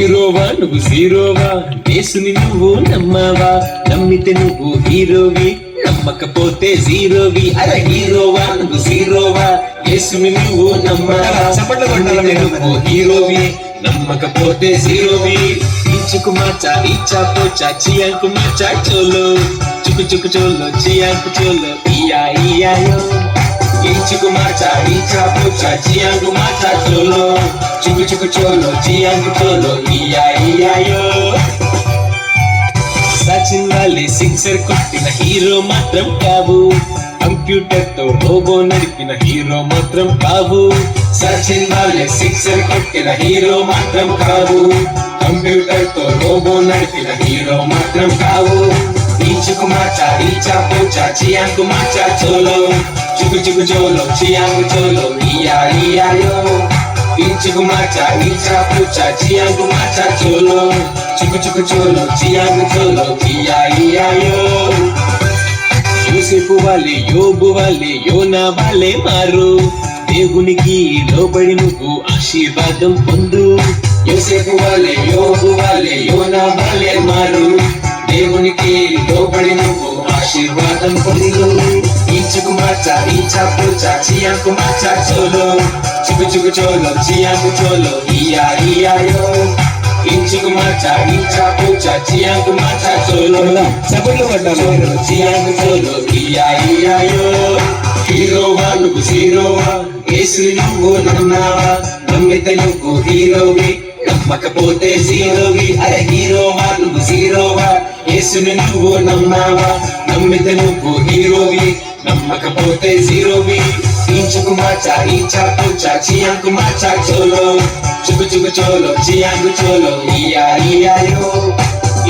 నువ్వు జీరోవా? యేసుని నువ్వు నమ్మవా? నమ్మితే నువ్వు హీరోవి నమ్మకపోతే జీరోవి. అరే హీరోవా నువ్వు జీరోవా? యేసుని నువ్వు నమ్మవా? నువ్వు హీరోవి నమ్మకపోతే జీరోవి. ఇచ్చుకు మార్చా ఇచ్చా పోచా చియాంకు మార్చా చోలో. చుకు చుకు చోలో చియాంకు చోలో. ఇయా ఇయాయో ఇచ్చుకు మార్చా ఇచ్చా పోచా చియాంకు మార్చా చోలో చుకు చుకు చోలో చియాంకు చోలో సచిన్ వాళ్ళే సిక్సర్ కొట్టిన హీరో మాత్రం కావు. కంప్యూటర్తో రోబో నడిపిన హీరో మాత్రం కావు. సచిన్ వాళ్ళే సిక్సర్ కొట్టిన హీరో మాత్రం కావు. కంప్యూటర్తో రోబో నడిపిన హీరో మాత్రం కావు. ఈచుకు మాచా ఈచా పోచా చియాంకు మాచా చోలో. చుకు చుకు చోలో చియాంకు చోలో ఇయా ఇయాయో ఈచుకు మార్చా ఈచా పోచా చియాంకు మార్చా చోలో. చుకు చుకు చోలో చియాంకు చోలో ఇయా ఇయాయో యోసేపు వాళ్ళే యోబు వాళ్ళే యోనా వాళ్ళే మారు. దేవునికి లోబడి నువ్వు ఆశీర్వాదం పొందు. యోసేపు వాళ్ళే యోబు వాళ్ళే యోనా వాళ్ళే మారు. దేవునికి లోబడి నువ్వు ఆశీర్వాదం పొందు. ఈచుకు మార్చా ఈచా పూచా చియాంకు మార్చా చోలో. చుకు చుకు చోలో చియాంకు చోలో ఇయా ఇయాయో ఇంచుకు మార్చా ఈచా పూచా చియాంకు మార్చా చోలో. కొట్టాలా మీరు? చియాంకు చోలో ఇయా ఇయాయో హీరోవా నువ్వు హీరోవా యేసుని నువ్వు నమ్మావా నమ్మితే నువ్వు హీరోవి నమ్మకపోతే జీరోవి అరే హీరోవా నువ్వు జీరోవా యేసుని నువ్వు నమ్మావా నమ్మితే నువ్వు హీరోవి నమ్మకపోతే జీరోవి ఇంచుకు మార్చా ఈచా పూచా చియాంకు మార్చా చోలో చుకు చుకు చోలో చియాంకు చోలో ఇయా ఇయాయో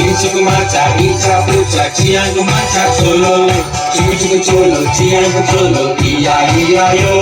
ఇంచుకు మార్చా ఈచా పూచా చియాంకు మార్చా చోలో చుకు చుకు చోలో చియాంకు చోలో ఇయా ఇయాయో